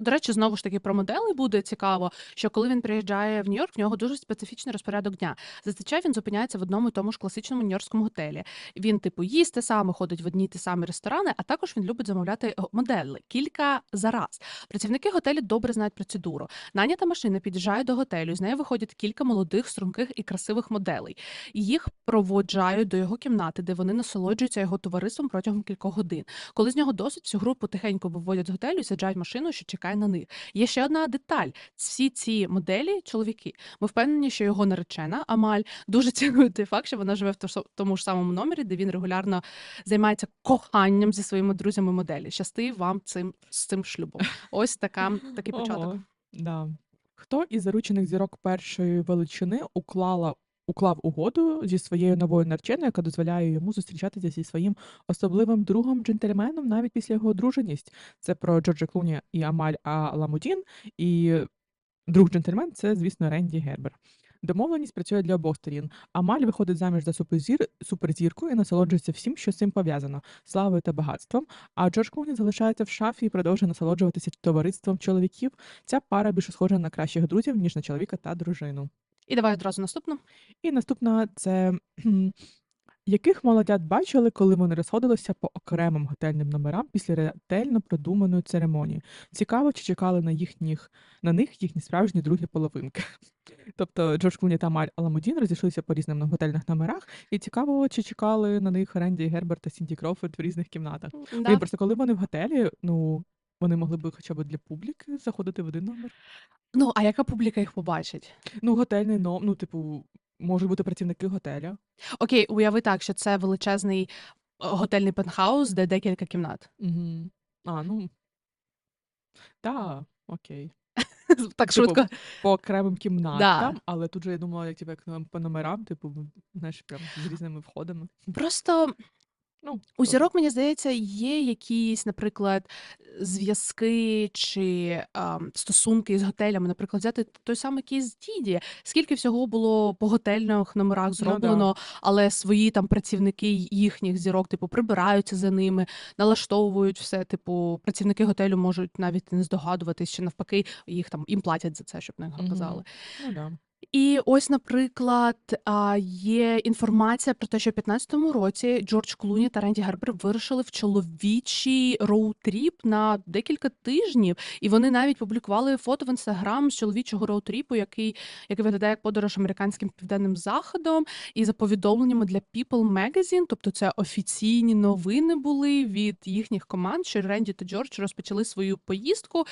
до речі, знову ж таки про модели буде цікаво, що коли він приїжджає в Нью-Йорк, в нього дуже специфічний розпорядок дня. Зазвичай він зупиняється в одному і тому ж класичному нью-йоркському готелі. Він, типу, їсть те саме, ходить в одні ті самі ресторани, а також він любить замовляти модели кілька за раз. Працівники готелю добре знають процедуру. Нанята машина під'їжджає до готелю. З неї виходять кілька молодих, струнких і красивих моделей. Їх проводжають до його кімнати, де вони насолоджуються його товариством протягом кількох годин. Коли з нього досить, всю групу тихенько виводять з готелю і машину, що чекає на них. Є ще одна деталь: всі ці моделі чоловіки. Ми впевнені, що його наречена Амаль дуже цінує той факт, що вона живе в тому ж самому номері, де він регулярно займається коханням зі своїми друзями моделі. Щасти вам цим з цим шлюбом. Ось така такий початок. Ого, да. Хто із заручених зірок першої величини уклала уклав угоду зі своєю новою нареченою, яка дозволяє йому зустрічатися зі своїм особливим другом джентльменом навіть після його одруженість. Це про Джорджа Клуні і Амаль Аламудін. І друг джентльмен це, звісно, Ренді Гербер. Домовленість працює для обох сторін. Амаль виходить заміж за суперзір, суперзірку і насолоджується всім, що з цим пов'язано славою та багатством. А Джордж Клуні залишається в шафі і продовжує насолоджуватися товариством чоловіків. Ця пара більше схожа на кращих друзів, ніж на чоловіка та дружину. І давай одразу наступну. І наступна це яких молодят бачили, коли вони розходилися по окремим готельним номерам після ретельно продуманої церемонії. Цікаво, чи чекали на їхніх на них їхні справжні другі половинки. Тобто Джордж Клуні та Маль Аламудін розійшлися по різним готельних номерах, і цікаво, чи чекали на них Ренді Герберт та Сінді Кроуфорд в різних кімнатах. Да. Блін, просто коли вони в готелі, ну вони могли б хоча б для публіки заходити в один номер. Ну, а яка публіка їх побачить? Ну, готельний ном, ну, типу, можуть бути працівники готеля. Окей, уяви так, що це величезний е, готельний пентхаус, де декілька кімнат. Угу. А, ну. Так, окей. Так Типу, швидко. по окремим кімнатам, але тут же я думала, як, типу, як по номерам, типу, знаєш, прям з різними входами. Просто Ну, у зірок, мені здається, є якісь, наприклад, зв'язки чи а, стосунки з готелями. Наприклад, взяти той самий кейс Діді. Скільки всього було по готельних номерах Ну да. зроблено, але свої там працівники їхніх зірок, типу, прибираються за ними, налаштовують все. Типу, працівники готелю можуть навіть не здогадуватись, чи навпаки їх там їм платять за це, щоб не Мгм. казали. Ну, да. І ось, наприклад, є інформація про те, що в 15-му році Джордж Клуні та Ренді Гербер вирушили в чоловічий роутріп на декілька тижнів, і вони навіть публікували фото в інстаграм з чоловічого роутріпу, який, який виглядає як подорож американським південним заходом, і за повідомленнями для People Magazine, тобто це офіційні новини були від їхніх команд, що Ренді та Джордж розпочали свою поїздку.